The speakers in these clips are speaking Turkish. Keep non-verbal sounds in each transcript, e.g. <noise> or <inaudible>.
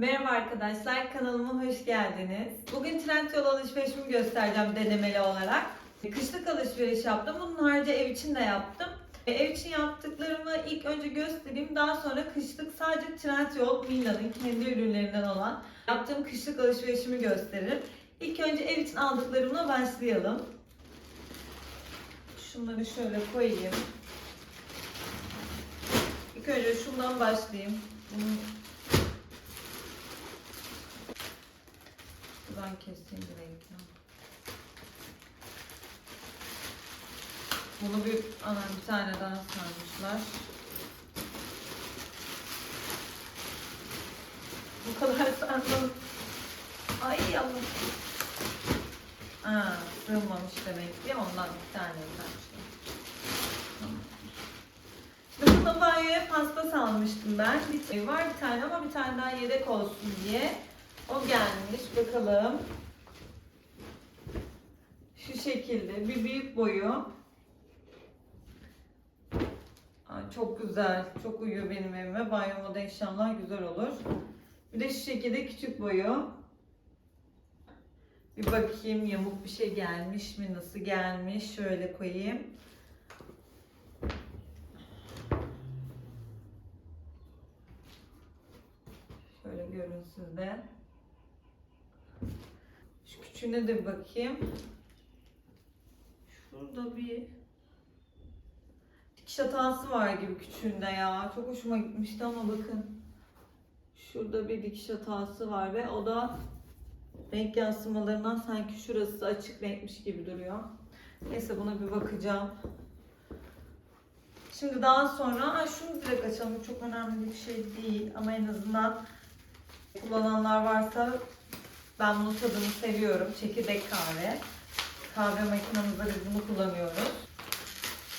Merhaba arkadaşlar, kanalıma hoş geldiniz. Bugün Trendyol alışverişimi göstereceğim denemeli olarak. Kışlık alışveriş yaptım. Bunun harici ev için de yaptım. E, Ev için yaptıklarımı ilk önce göstereyim. Daha sonra kışlık sadece Trendyol, Mila'nın kendi ürünlerinden olan yaptığım kışlık alışverişimi gösteririm. İlk önce ev için aldıklarımla başlayalım. Şunları şöyle koyayım. İlk önce şundan başlayayım. Bunu Buradan keseyim direkt ya. Bunu bir ana bir tane daha sarmışlar. Bu kadar <laughs> sardım. Ay Allah. Aa, sığmamış demek ki ondan bir tane sarmışlar. Tamam. Şimdi burada banyoya pasta salmıştım ben. Bir var bir tane ama bir tane daha yedek olsun diye. O gelmiş. Bakalım. Şu şekilde bir büyük boyu. Ay, çok güzel. Çok uyuyor benim evime. Banyoma da inşallah güzel olur. Bir de şu şekilde küçük boyu. Bir bakayım yamuk bir şey gelmiş mi? Nasıl gelmiş? Şöyle koyayım. Şöyle görün siz de. Şu küçüğüne de bakayım. Şurada bir dikiş hatası var gibi küçüğünde ya. Çok hoşuma gitmişti ama bakın. Şurada bir dikiş hatası var ve o da renk yansımalarından sanki şurası açık renkmiş gibi duruyor. Neyse buna bir bakacağım. Şimdi daha sonra, Aa, şunu direkt açalım. Çok önemli bir şey değil ama en azından kullananlar varsa ben bunun tadını seviyorum. Çekirdek kahve. Kahve makinemizde biz bunu kullanıyoruz.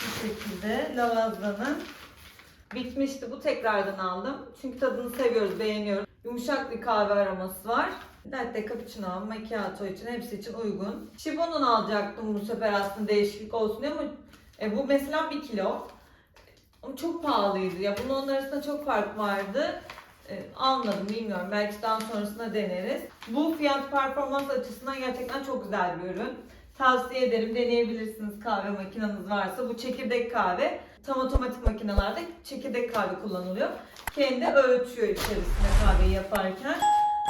Bu şekilde lavazdanın bitmişti. Bu tekrardan aldım. Çünkü tadını seviyoruz, beğeniyoruz. Yumuşak bir kahve aroması var. Latte, cappuccino, macchiato için hepsi için uygun. Shibon'un alacaktım bu sefer aslında değişiklik olsun diye ama e, bu mesela 1 kilo. Ama çok pahalıydı ya. Bunun onun arasında çok fark vardı. E, almadım bilmiyorum. Belki daha sonrasında deneriz. Bu fiyat performans açısından gerçekten çok güzel bir ürün. Tavsiye ederim. Deneyebilirsiniz kahve makineniz varsa. Bu çekirdek kahve. Tam otomatik makinelerde çekirdek kahve kullanılıyor. Kendi ölçüyor içerisinde kahveyi yaparken.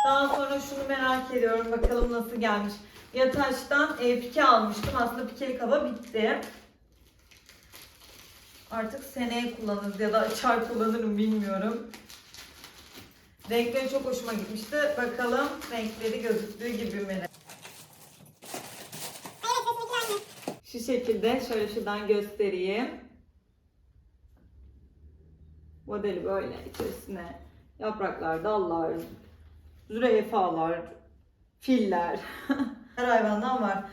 Daha sonra şunu merak ediyorum. Bakalım nasıl gelmiş. Yataş'tan e, pike almıştım. Aslında pikeli kaba bitti. Artık seneye kullanırız ya da açar kullanırım bilmiyorum. Renkleri çok hoşuma gitmişti. Bakalım renkleri gözüktüğü gibi mi? Şu şekilde şöyle şuradan göstereyim. Modeli böyle içerisine yapraklar, dallar, zürafalar, filler. <laughs> Her hayvandan var.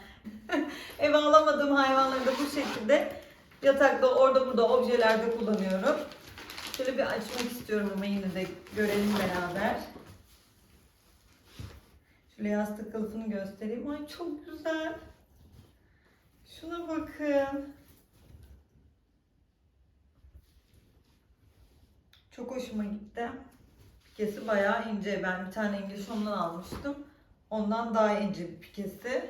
<laughs> Eve alamadığım hayvanları da bu şekilde yatakta orada burada objelerde kullanıyorum. Şöyle bir açmak istiyorum ama yine de görelim beraber. Şöyle yastık kılıfını göstereyim. Ay çok güzel. Şuna bakın. Çok hoşuma gitti. Pikesi bayağı ince. Ben bir tane İngiliz ondan almıştım. Ondan daha ince bir pikesi.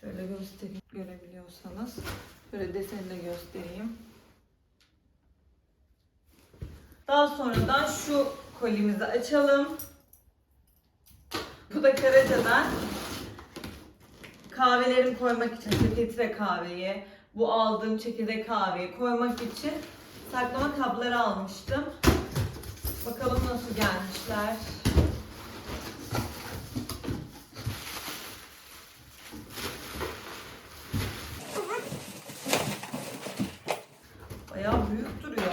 Şöyle göstereyim görebiliyorsanız. Şöyle deseni de göstereyim. Daha sonradan şu kolimizi açalım. Bu da Karaca'dan kahvelerimi koymak için, filtre kahveyi, bu aldığım çekirdek kahveyi koymak için saklama kabları almıştım. Bakalım nasıl gelmişler. Bayağı büyük duruyor.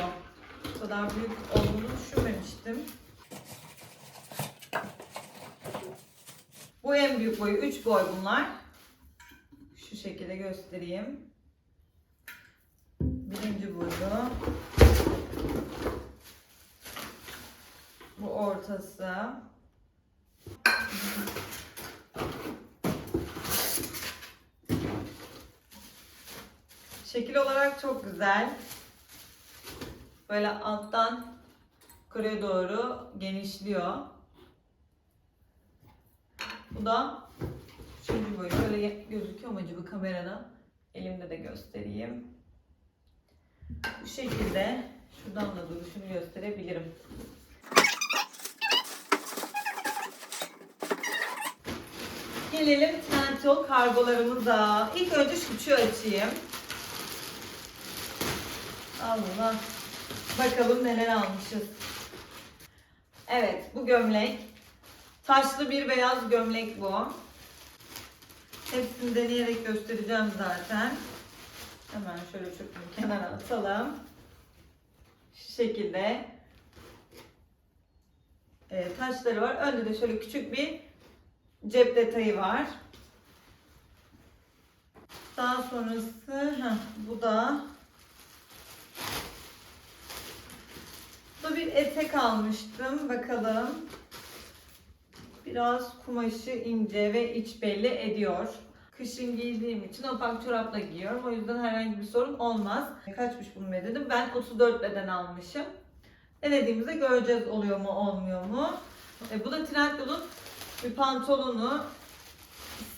Bu kadar büyük olduğunu düşünmemiştim. Bu en büyük boyu. 3 boy bunlar. Şu şekilde göstereyim. Birinci boyu. Bu ortası. Şekil olarak çok güzel. Böyle alttan yukarıya doğru genişliyor. Bu da üçüncü boyu. Böyle gözüküyor mu acaba kamerada? Elimde de göstereyim. Bu şekilde şuradan da duruşunu gösterebilirim. Gelelim Trendyol kargolarımıza. İlk önce şu küçüğü açayım. Allah. Bakalım neler almışız. Evet bu gömlek. Taşlı bir beyaz gömlek bu. Hepsini deneyerek göstereceğim zaten. Hemen şöyle çöpünü kenara atalım. Şu şekilde. e, taşları var. Önde de şöyle küçük bir cep detayı var. Daha sonrası heh, bu da da bir etek almıştım. Bakalım. Biraz kumaşı ince ve iç belli ediyor. Kışın giydiğim için opak çorapla giyiyorum. O yüzden herhangi bir sorun olmaz. Kaçmış bunun bedeni? Ben 34 beden almışım. Denediğimizde göreceğiz oluyor mu olmuyor mu. E, bu da Trendyol'un bir pantolonu.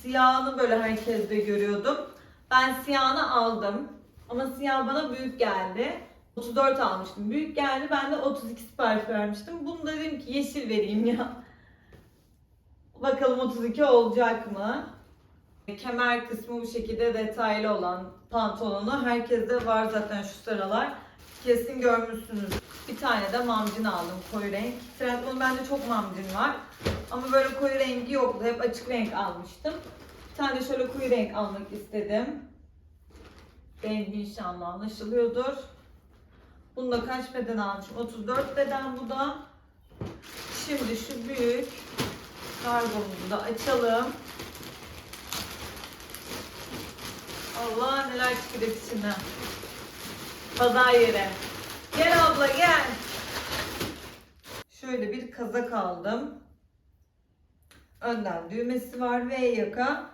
Siyahını böyle herkeste görüyordum. Ben siyahını aldım. Ama siyah bana büyük geldi. 34 almıştım. Büyük geldi. Ben de 32 sipariş vermiştim. Bunu da dedim ki yeşil vereyim ya. Bakalım 32 olacak mı? Kemer kısmı bu şekilde detaylı olan pantolonu. Herkeste var zaten şu sıralar. Kesin görmüşsünüz. Bir tane de mamcin aldım koyu renk. Trendyol'un bende çok mamcin var. Ama böyle koyu rengi yoktu. Hep açık renk almıştım. Bir tane de şöyle koyu renk almak istedim. Rengi inşallah anlaşılıyordur. Bunu da kaç beden almışım? 34 beden bu da. Şimdi şu büyük kargomuzu da açalım. Allah neler çıkacak içinden. Pazar yeri. Gel abla gel. Şöyle bir kazak aldım. Önden düğmesi var ve yaka.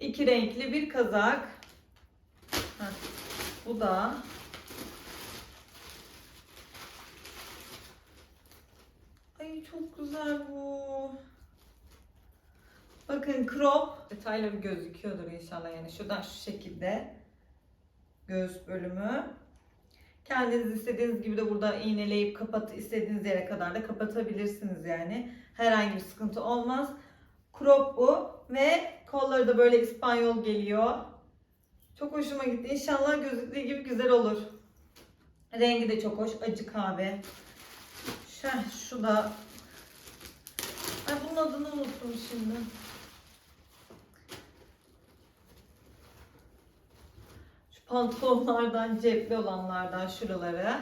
İki renkli bir kazak. Heh, Bu da. Güzel bu. Bakın crop detayları gözüküyordur inşallah yani şuradan şu şekilde göğüs bölümü. Kendiniz istediğiniz gibi de burada iğneleyip kapat istediğiniz yere kadar da kapatabilirsiniz yani. Herhangi bir sıkıntı olmaz. Crop bu ve kolları da böyle İspanyol geliyor. Çok hoşuma gitti. İnşallah gözüktüğü gibi güzel olur. Rengi de çok hoş. Acı kahve. Şu, şu da. Şimdi. Şu pantolonlardan, cepli olanlardan şuraları.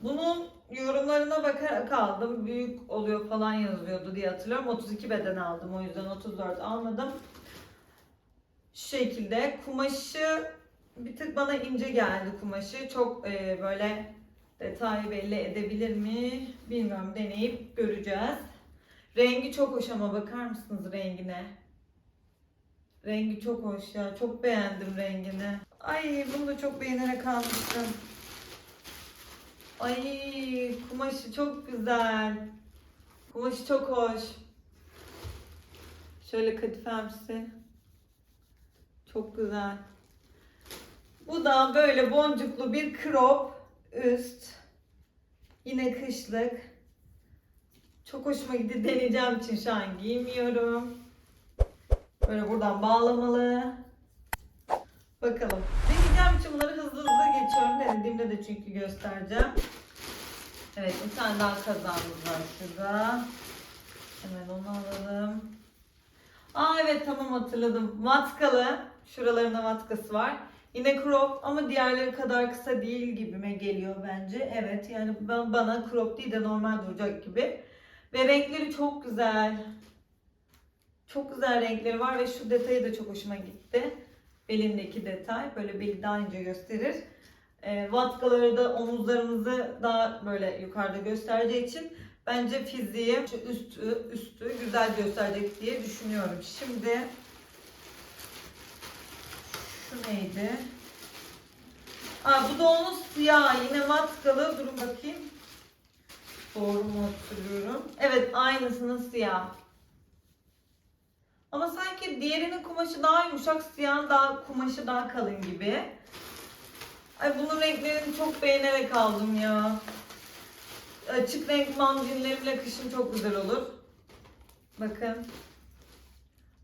Bunun yorumlarına bakarak aldım. Büyük oluyor falan yazıyordu diye hatırlıyorum. 32 beden aldım. O yüzden 34 almadım. Şu şekilde. Kumaşı bir tık bana ince geldi kumaşı. Çok e, böyle detay belli edebilir mi? Bilmiyorum. Deneyip göreceğiz. Rengi çok hoş ama bakar mısınız rengine? Rengi çok hoş ya. Çok beğendim rengini. Ay bunu da çok beğenerek almıştım. Ay kumaşı çok güzel. Kumaşı çok hoş. Şöyle kadifemsi. Çok güzel. Bu da böyle boncuklu bir crop üst. Yine kışlık. Çok hoşuma gitti. Deneyeceğim için şu an giymiyorum. Böyle buradan bağlamalı. Bakalım. Deneyeceğim için bunları hızlı hızlı geçiyorum. Denediğimde de çünkü göstereceğim. Evet bir tane daha kazağımız var şurada. Hemen onu alalım. Aa evet tamam hatırladım. Vatkalı. Şuralarında vatkası var. Yine crop ama diğerleri kadar kısa değil gibime geliyor bence. Evet yani ben bana crop değil de normal duracak gibi. Ve renkleri çok güzel. Çok güzel renkleri var ve şu detayı da çok hoşuma gitti. Belindeki detay böyle beli daha ince gösterir. E, vatkaları da omuzlarımızı daha böyle yukarıda göstereceği için bence fiziği üstü üstü güzel gösterecek diye düşünüyorum. Şimdi şu neydi? Aa, bu da onun siyah yine vatkalı. Durun bakayım. Doğru mu hatırlıyorum? Evet aynısının siyah. Ama sanki diğerinin kumaşı daha yumuşak, siyahın daha kumaşı daha kalın gibi. Ay bunun renklerini çok beğenerek aldım ya. Açık renk mamcinlerimle kışın çok güzel olur. Bakın.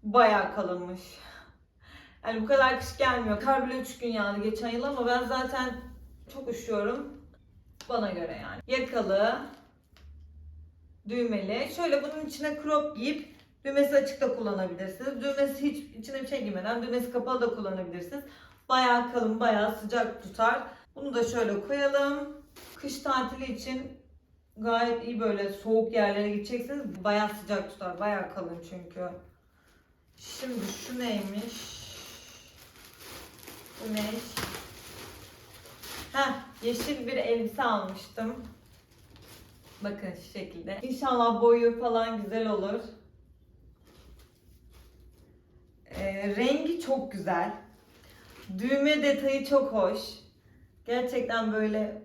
Bayağı kalınmış. Yani bu kadar kış gelmiyor. Kar bile 3 gün yağdı geçen yıl ama ben zaten çok üşüyorum. Bana göre yani. Yakalı, düğmeli. Şöyle bunun içine crop giyip düğmesi açık da kullanabilirsiniz. Düğmesi hiç içine bir şey giymeden düğmesi kapalı da kullanabilirsiniz. Bayağı kalın, bayağı sıcak tutar. Bunu da şöyle koyalım. Kış tatili için gayet iyi böyle soğuk yerlere gideceksiniz. Bayağı sıcak tutar. Bayağı kalın çünkü. Şimdi şu neymiş? Bu ne? Heh, yeşil bir elbise almıştım. Bakın şu şekilde. İnşallah boyu falan güzel olur. Ee, rengi çok güzel. Düğme detayı çok hoş. Gerçekten böyle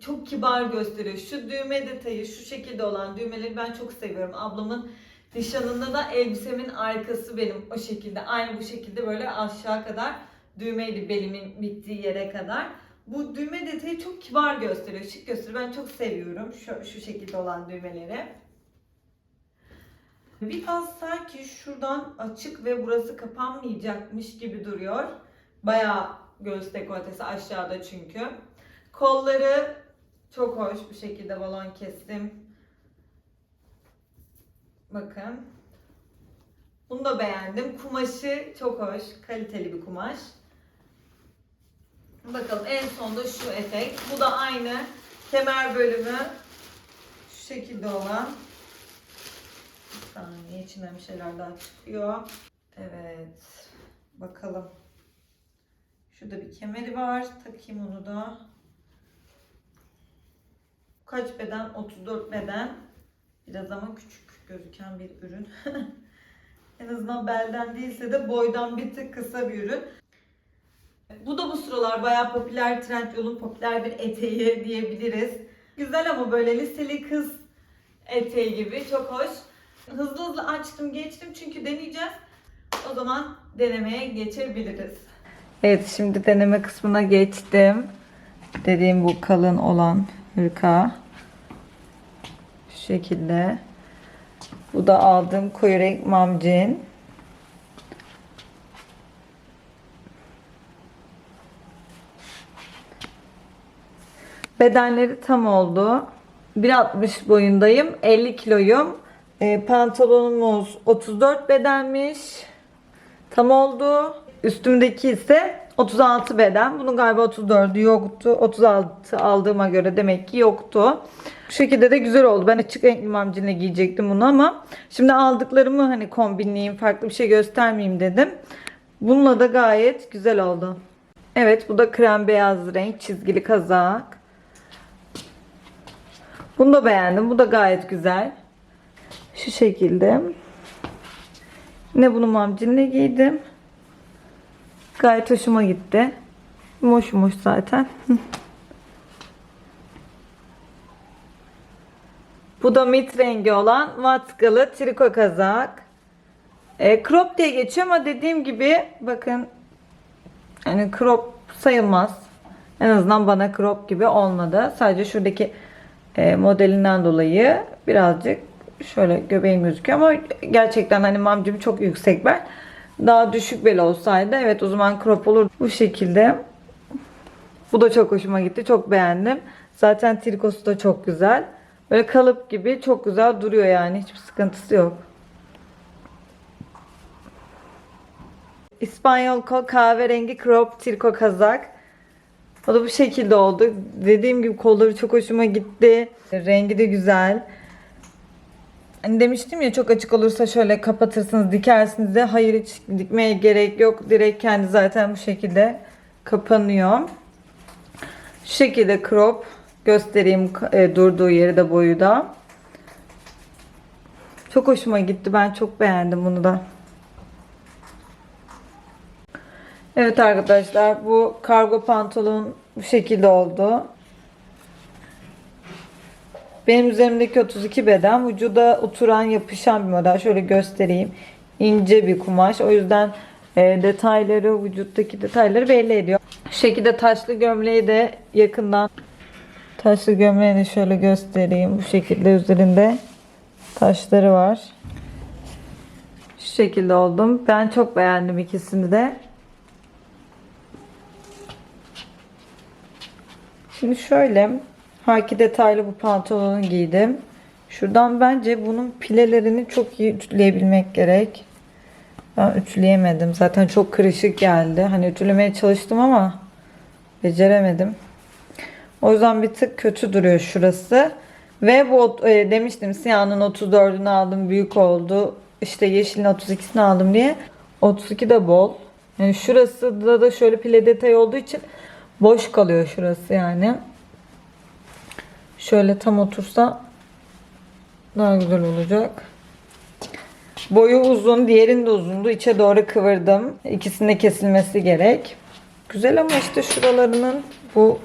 çok kibar gösteriyor. Şu düğme detayı, şu şekilde olan düğmeleri ben çok seviyorum. Ablamın nişanında da elbisemin arkası benim o şekilde. Aynı bu şekilde böyle aşağı kadar düğmeydi belimin bittiği yere kadar. Bu düğme detayı çok kibar gösteriyor, şık gösteriyor. Ben çok seviyorum şu, şu şekilde olan düğmeleri. Biraz sanki şuradan açık ve burası kapanmayacakmış gibi duruyor. Bayağı göğüs dekoltesi aşağıda çünkü. Kolları çok hoş bir şekilde balon kestim. Bakın. Bunu da beğendim. Kumaşı çok hoş. Kaliteli bir kumaş. Bakalım en sonda şu etek. Bu da aynı kemer bölümü şu şekilde olan. Bir saniye içinden bir şeyler daha çıkıyor. Evet. Bakalım. Şurada bir kemeri var. Takayım onu da. Kaç beden? 34 beden. Biraz ama küçük gözüken bir ürün. <laughs> en azından belden değilse de boydan bir tık kısa bir ürün. Bu da bu sıralar bayağı popüler, Trendyol'un popüler bir eteği diyebiliriz. Güzel ama böyle liseli kız eteği gibi çok hoş. Hızlı hızlı açtım geçtim çünkü deneyeceğiz. O zaman denemeye geçebiliriz. Evet şimdi deneme kısmına geçtim. Dediğim bu kalın olan hırka. Şu şekilde. Bu da aldığım koyu renk mamcin. Bedenleri tam oldu. 1.60 boyundayım. 50 kiloyum. E, pantolonumuz 34 bedenmiş. Tam oldu. Üstümdeki ise 36 beden. Bunun galiba 34'ü yoktu. 36 aldığıma göre demek ki yoktu. Bu şekilde de güzel oldu. Ben açık renkli mamcinle giyecektim bunu ama şimdi aldıklarımı hani kombinleyeyim, farklı bir şey göstermeyeyim dedim. Bununla da gayet güzel oldu. Evet bu da krem beyaz renk çizgili kazak. Bunu da beğendim. Bu da gayet güzel. Şu şekilde. Yine bunu mamcinle giydim. Gayet hoşuma gitti. Moşmuş zaten. <laughs> Bu da mit rengi olan vatkalı triko kazak. E, crop diye geçiyor ama dediğim gibi bakın yani crop sayılmaz. En azından bana crop gibi olmadı. Sadece şuradaki modelinden dolayı birazcık şöyle göbeğim gözüküyor ama gerçekten hani mamcım çok yüksek bel. Daha düşük bel olsaydı evet o zaman crop olur. Bu şekilde. Bu da çok hoşuma gitti. Çok beğendim. Zaten trikosu da çok güzel. Böyle kalıp gibi çok güzel duruyor yani. Hiçbir sıkıntısı yok. İspanyol kahverengi crop triko kazak. O da bu şekilde oldu. Dediğim gibi kolları çok hoşuma gitti. Rengi de güzel. Hani demiştim ya çok açık olursa şöyle kapatırsınız, dikersiniz de. Hayır hiç dikmeye gerek yok. Direkt kendi zaten bu şekilde kapanıyor. Şu şekilde crop göstereyim e, durduğu yeri de boyu da. Çok hoşuma gitti. Ben çok beğendim bunu da. Evet arkadaşlar bu kargo pantolon bu şekilde oldu. Benim üzerimdeki 32 beden vücuda oturan yapışan bir model. Şöyle göstereyim. ince bir kumaş. O yüzden e, detayları, vücuttaki detayları belli ediyor. Şu şekilde taşlı gömleği de yakından taşlı gömleğini şöyle göstereyim. Bu şekilde üzerinde taşları var. Şu şekilde oldum. Ben çok beğendim ikisini de. Şimdi şöyle haki detaylı bu pantolonu giydim. Şuradan bence bunun pilelerini çok iyi ütüleyebilmek gerek. Ben ütüleyemedim. Zaten çok kırışık geldi. Hani ütülemeye çalıştım ama beceremedim. O yüzden bir tık kötü duruyor şurası. Ve bu e, demiştim siyahın 34'ünü aldım büyük oldu. İşte yeşilin 32'sini aldım diye. 32 de bol. Yani şurası da da şöyle pile detay olduğu için boş kalıyor şurası yani. Şöyle tam otursa daha güzel olacak. Boyu uzun, diğerinin de uzundu. İçe doğru kıvırdım. İkisinin de kesilmesi gerek. Güzel ama işte şuralarının bu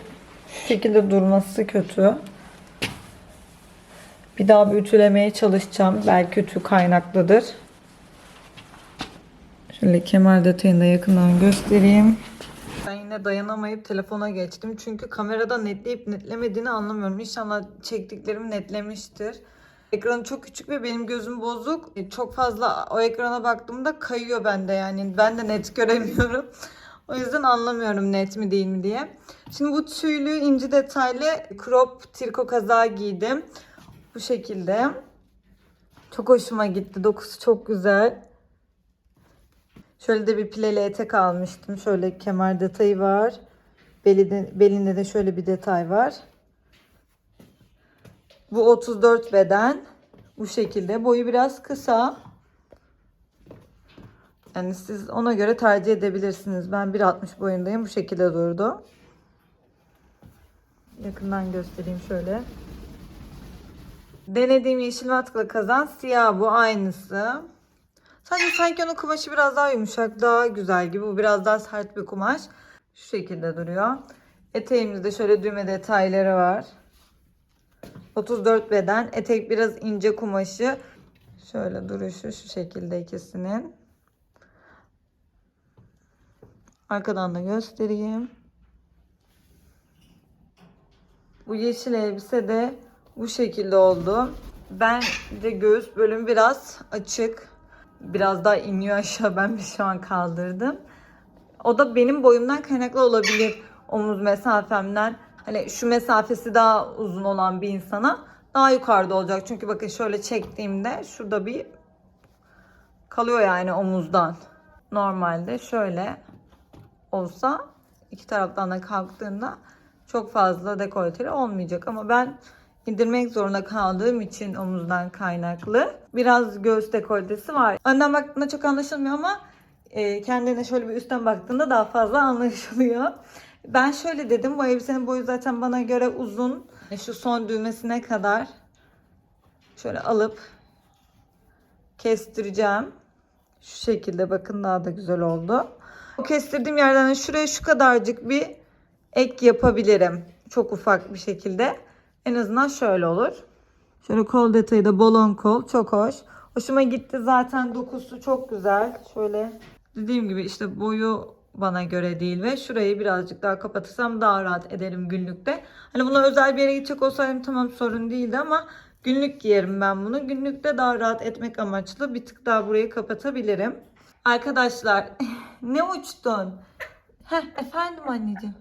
şekilde durması kötü. Bir daha bir ütülemeye çalışacağım. Belki ütü kaynaklıdır. Şöyle kemer detayını da yakından göstereyim. Ben yine dayanamayıp telefona geçtim. Çünkü kamerada netleyip netlemediğini anlamıyorum. İnşallah çektiklerim netlemiştir. Ekranı çok küçük ve benim gözüm bozuk. E, Çok fazla o ekrana baktığımda kayıyor bende yani. Ben de net <laughs> göremiyorum. O yüzden anlamıyorum net mi değil mi diye. Şimdi bu tüylü inci detaylı crop triko kazağı giydim. Bu şekilde. Çok hoşuma gitti. Dokusu çok güzel. Şöyle de bir pileli etek almıştım. Şöyle kemer detayı var. Belinde, belinde de şöyle bir detay var. Bu 34 beden. Bu şekilde. Boyu biraz kısa. Yani siz ona göre tercih edebilirsiniz. Ben 1.60 boyundayım. Bu şekilde durdu. Yakından göstereyim şöyle. Denediğim yeşil matkala kazan siyah bu aynısı. Sadece sanki onun kumaşı biraz daha yumuşak, daha güzel gibi. Bu biraz daha sert bir kumaş. Şu şekilde duruyor. Eteğimizde şöyle düğme detayları var. 34 beden. Etek biraz ince kumaşı. Şöyle duruşu şu şekilde ikisinin. Arkadan da göstereyim. Bu yeşil elbise de bu şekilde oldu. Ben de göğüs bölümü biraz açık. Biraz daha iniyor aşağı. <laughs> Ben bir şu an kaldırdım. O da benim boyumdan kaynaklı olabilir. Omuz mesafemden. Hani şu mesafesi daha uzun olan bir insana daha yukarıda olacak. Çünkü bakın şöyle çektiğimde şurada bir kalıyor yani omuzdan. Normalde şöyle olsa iki taraftan da kalktığında çok fazla dekolteli olmayacak. Ama ben indirmek zorunda kaldığım için omuzdan kaynaklı biraz göğüs dekoltesi var. Önden baktığında çok anlaşılmıyor ama e, kendine şöyle bir üstten baktığında daha fazla <laughs> anlaşılıyor. Ben şöyle dedim bu elbisenin boyu zaten bana göre uzun. E, Şu son düğmesine kadar şöyle alıp kestireceğim. Şu şekilde bakın daha da güzel oldu. O kestirdiğim yerden de şuraya şu kadarcık bir ek yapabilirim. Çok ufak bir şekilde. En azından şöyle olur. Şöyle kol detayı da bolon kol. Çok hoş. Hoşuma gitti zaten dokusu çok güzel. Şöyle dediğim gibi işte boyu bana göre değil ve şurayı birazcık daha kapatırsam daha rahat ederim günlükte. Hani buna özel bir yere gidecek olsaydım tamam sorun değildi ama günlük giyerim ben bunu. Günlükte daha rahat etmek amaçlı bir tık daha burayı kapatabilirim. Arkadaşlar <laughs> ne uçtun? Heh, efendim anneciğim.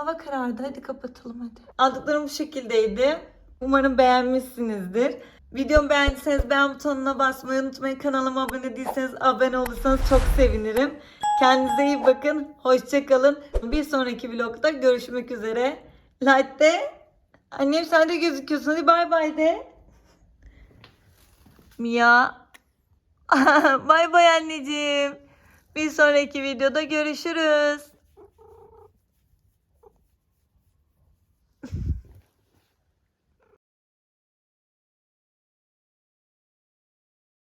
Hava karardı. Hadi kapatalım hadi. Aldıklarım bu şekildeydi. Umarım beğenmişsinizdir. Videomu beğendiyseniz beğen butonuna basmayı unutmayın. Kanalıma abone değilseniz abone olursanız çok sevinirim. Kendinize iyi bakın. Hoşçakalın. Bir sonraki vlogda görüşmek üzere. Like de. Annem sen de gözüküyorsun. Hadi bay bay de. Mia. <laughs> bay bay anneciğim. Bir sonraki videoda görüşürüz.